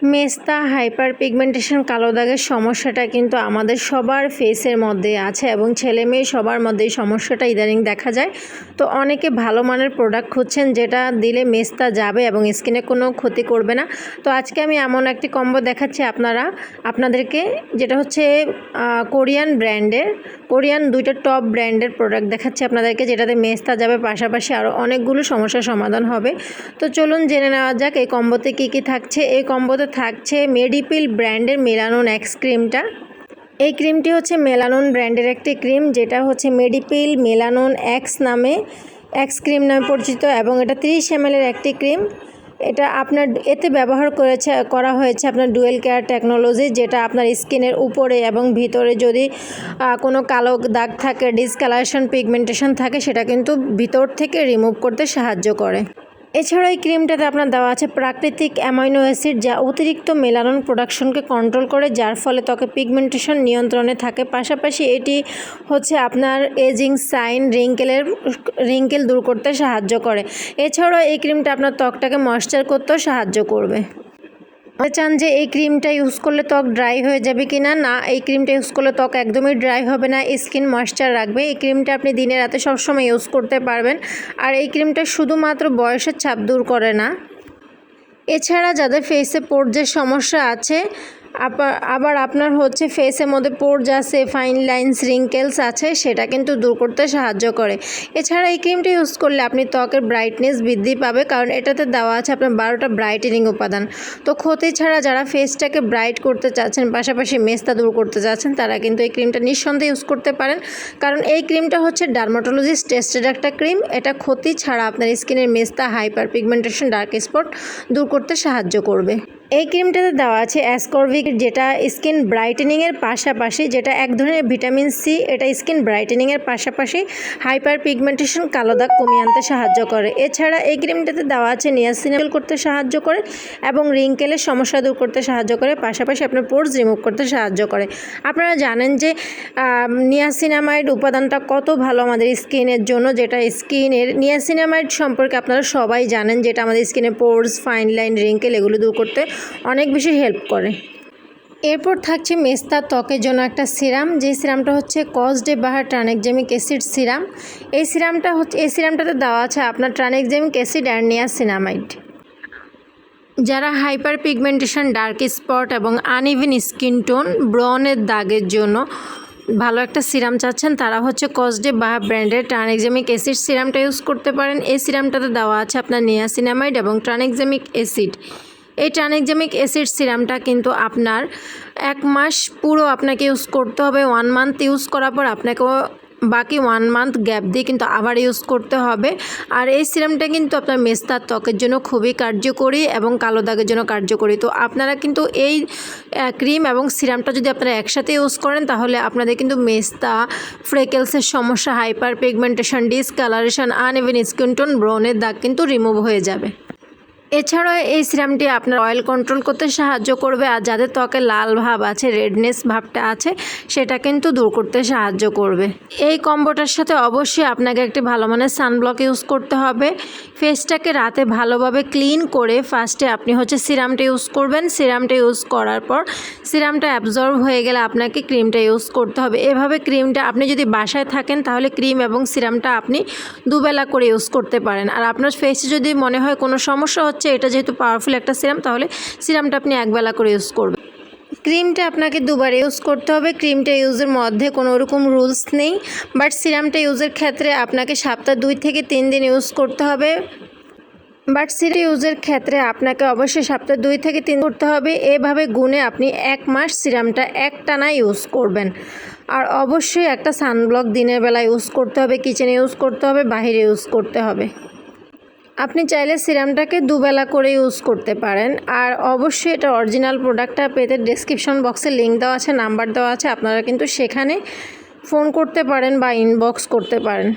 মেস্তা hyper pigmentation কালো দাগের সমস্যাটা কিন্তু আমাদের সবার ফেসের মধ্যে আছে এবং ছেলে মেয়ে সবার মধ্যে এই সমস্যাটা ইদানিং দেখা যায়। তো অনেকে ভালো মানের প্রোডাক্ট খুঁজছেন যেটা দিলে মেস্তা যাবে এবং স্কিনে কোনো ক্ষতি করবে না। তো আজকে আমি এমন একটি কম্বো দেখাচ্ছি আপনারা, আপনাদেরকে, যেটা হচ্ছে কোরিয়ান ব্র্যান্ডের কোরিয়ান দুইটা টপ ব্র্যান্ডের প্রোডাক্ট দেখাচ্ছি আপনাদেরকে, যেটাতে মেস্তা যাবে, পাশাপাশি আরও অনেকগুলো সমস্যার সমাধান হবে। তো চলুন জেনে নেওয়া যাক, এই কম্বোতে কী কী থাকছে? এই কম্বোতে থাকছে মেডিপিল ব্র্যান্ডের মেলানোন এক্স ক্রিমটা এই ক্রিমটি হচ্ছে মেলানোন ব্র্যান্ডের একটি ক্রিম যেটা হচ্ছে মেডিপিল মেলানোন এক্স নামে এক্স ক্রিম নামে পরিচিত, এবং এটা তিরিশ এম একটি ক্রিম এটা আপনার এতে ব্যবহার করেছে, করা হয়েছে আপনার ডুয়েল কেয়ার টেকনোলজি, যেটা আপনার স্কিনের উপরে এবং ভিতরে যদি কোনো কালো দাগ থাকে, ডিসকালারেশন, পিগমেন্টেশন থাকে, সেটা কিন্তু ভিতর থেকে রিমুভ করতে সাহায্য করে। এছাড়া এই ক্রিমটাতে আপনার দেওয়া আছে প্রাকৃতিক অ্যামাইনো অ্যাসিড যা অতিরিক্ত মেলানন প্রোডাকশনকে কন্ট্রোল করে, যার ফলে ত্বকে পিগমেন্টেশন নিয়ন্ত্রণে থাকে। পাশাপাশি এটি হচ্ছে আপনার এজিং সাইন রিঙ্কেলের, রিঙ্কেল দূর করতে সাহায্য করে। এছাড়াও এই ক্রিমটা আপনার ত্বকটাকে ময়শ্চার করতেও সাহায্য করবে। চান যে এই ক্রিমটা ইউজ করলে ত্বক ড্রাই হয়ে যাবে কি না না এই ক্রিমটা ইউজ করলে ত্বক একদমই ড্রাই হবে না। স্কিন ময়শ্চার রাখবে। এই ক্রিমটা আপনি দিনে রাতে সবসময় ইউজ করতে পারবেন। আর এই ক্রিমটা শুধুমাত্র বয়সের ছাপ দূর করে না। এছাড়া যাদের ফেসে পোর্জের সমস্যা আছে আবার আপনার হচ্ছে ফেসের মধ্যে পোর্জ আছে ফাইন লাইনস রিঙ্কেলস আছে, সেটা কিন্তু দূর করতে সাহায্য করে। এছাড়া এই ক্রিমটা ইউজ করলে আপনি ত্বকের ব্রাইটনেস বৃদ্ধি পাবে, কারণ এটাতে দেওয়া আছে আপনার বারোটা ব্রাইটেনিং উপাদান। তো ক্ষতি ছাড়া যারা ফেসটাকে ব্রাইট করতে চাচ্ছেন, পাশাপাশি মেস্তা দূর করতে চাচ্ছেন, তারা কিন্তু এই ক্রিমটা নিঃসন্দেহে ইউজ করতে পারেন। কারণ এই ক্রিমটা হচ্ছে ডার্মাটোলজিস্ট টেস্টেড একটা ক্রিম এটা ক্ষতি ছাড়া আপনার স্কিনের মেস্তা হাইপার পিগমেন্টেশন ডার্ক স্পট দূর করতে সাহায্য করবে। এই ক্রিমটাতে দেওয়া আছে অ্যাসকর্ভিক যেটা স্কিন ব্রাইটেনিংয়ের পাশাপাশি, যেটা এক ধরনের ভিটামিন সি এটা স্কিন ব্রাইটেনিংয়ের পাশাপাশি হাইপার পিগমেন্টেশন কালো দাগ কমিয়ে আনতে সাহায্য করে। এছাড়া এই ক্রিমটাতে দেওয়া আছে নিয়াসিনাল করতে সাহায্য করে এবং রিঙ্কেলের সমস্যা দূর করতে সাহায্য করে, পাশাপাশি আপনার পোর্স রিমুভ করতে সাহায্য করে। আপনারা জানেন যে নিয়াসিনামাইড উপাদানটা কত ভালো আমাদের স্কিনের জন্য, যেটা স্কিনের নিয়াসিনামাইড সম্পর্কে আপনারা সবাই জানেন, যেটা আমাদের স্কিনে পোর্স ফাইন লাইন রিঙ্কেল এগুলো দূর করতে অনেক বেশি হেল্প করে। এরপর থাকছে মেস্তা ত্বকের জন্য একটা সিরাম, যে সিরামটা হচ্ছে কসডে বাহার ট্রানেকজেমিক অ্যাসিড সিরাম। এই সিরামটা হচ্ছে এই সিরামটাতে দেওয়া আছে আপনার ট্রানেকজেমিক অ্যাসিড অ্যান্ড নিয়াসিনামাইড। যারা হাইপার পিগমেন্টেশন ডার্ক স্পট এবং আনইভেন স্কিন টোন ব্রনের দাগের জন্য ভালো একটা সিরাম চাচ্ছেন, তারা হচ্ছে কসডে বা ব্র্যান্ডের ট্রানেকজেমিক অ্যাসিড সিরামটা ইউজ করতে পারেন। এই সিরামটাতে দেওয়া আছে আপনার নিয়াসিনামাইড এবং ট্রানেকজেমিক অ্যাসিড। এই ট্রানিকজেমিক অ্যাসিড সিরামটা কিন্তু আপনার এক মাস পুরো আপনাকে ইউজ করতে হবে ওয়ান মান্থ ইউজ করার পর আপনাকে বাকি ওয়ান মান্থ গ্যাপ দিয়ে কিন্তু আবার ইউজ করতে হবে। আর এই সিরামটা কিন্তু আপনার মেস্তার ত্বকের জন্য খুবই কার্যকরী এবং কালো দাগের জন্য কার্যকরী। তো আপনারা কিন্তু এই ক্রিম এবং সিরামটা যদি আপনারা একসাথে ইউজ করেন, তাহলে আপনাদের কিন্তু মেস্তা, ফ্রেকেলসের সমস্যা, hyper pigmentation, discolouration uneven skin tone ব্রনের দাগ কিন্তু রিমুভ হয়ে যাবে। এছাড়াও এই সিরামটি আপনার অয়েল কন্ট্রোল করতে সাহায্য করবে আর যাদের ত্বকে লাল ভাব আছে রেডনেস ভাবটা আছে, সেটা কিন্তু দূর করতে সাহায্য করবে। এই কম্বোটার সাথে অবশ্যই আপনাকে একটি ভালো মানের সানব্লক ইউজ করতে হবে। ফেসটাকে রাতে ভালোভাবে ক্লিন করে ফার্স্টে আপনি হচ্ছে সিরামটা ইউজ করবেন। সিরামটা ইউজ করার পর সিরামটা অ্যাবজর্ব হয়ে গেলে আপনাকে ক্রিমটা ইউজ করতে হবে। এভাবে ক্রিমটা আপনি যদি বাসায় থাকেন, তাহলে ক্রিম এবং সিরামটা আপনি দুবেলা করে ইউজ করতে পারেন। আর আপনার ফেসে যদি মনে হয় কোনো সমস্যা হচ্ছে, এটা যেহেতু পাওয়ারফুল একটা সিরাম, তাহলে সিরামটা আপনি একবেলা করে ইউজ করবেন। ক্রিমটা আপনাকে দুবার ইউজ করতে হবে। ক্রিমটা ইউজের মধ্যে কোনো রকম রুলস নেই। বাট সিরামটা ইউজের ক্ষেত্রে আপনাকে সপ্তাহ দুই থেকে তিন দিন ইউজ করতে হবে। বাট সিরাম ইউজের ক্ষেত্রে আপনাকে অবশ্যই সপ্তাহ দুই থেকে তিন করতে হবে। এভাবে গুনে আপনি এক মাস সিরামটা এক টানা ইউজ করবেন। আর অবশ্যই একটা সানব্লক দিনের বেলা ইউজ করতে হবে, কিচেনে ইউজ করতে হবে, বাহিরে ইউজ করতে হবে। আপনি চাইলে সিরামটাকে দুবেলা করে ইউজ করতে পারেন। আর অবশ্যই এটা অরিজিনাল প্রোডাক্টটা পেতে ডেসক্রিপশন বক্সে লিঙ্ক দেওয়া আছে, নাম্বার দেওয়া আছে, আপনারা কিন্তু সেখানে ফোন করতে পারেন বা ইনবক্স করতে পারেন।